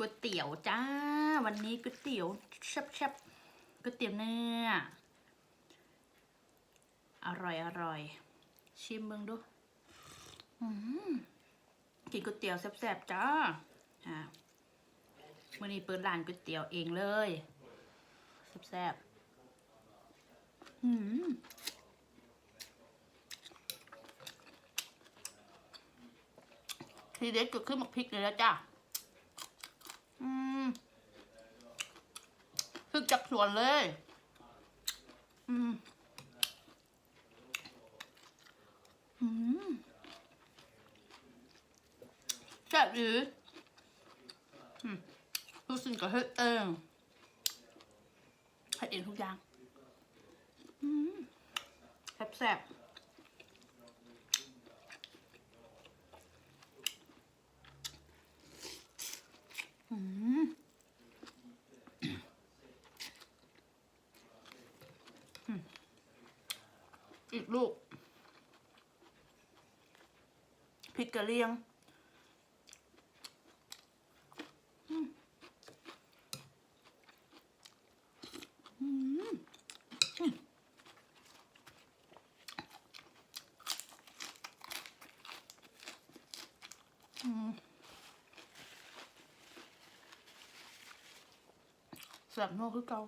ก๋วยเตี๋ยวจ้า วันนี้ก๋วยเตี๋ยวแซ่บๆก๋วยเตี๋ยวเนื้ออร่อยอร่อยชิมเบิ่งดูอืมกินก๋วยเตี๋ยวแซ่บๆจ้าอ่าวันนี้เปิดร้านก๋วยเตี๋ยวเองเลยแซ่บๆอืมทีเด็ดก็ขึ้นหมกพริกเลยแล้วจ้า อืมคือจากสวนเลย อืม อืมแซ่บหรืออืมรู้สึกกับเฮ็ดเองเฮ็ดเองทุกอย่างอืมแซ่บแซ่บอืม อีกลูกพริกกะเหรียงแซ่บนัวคือเกา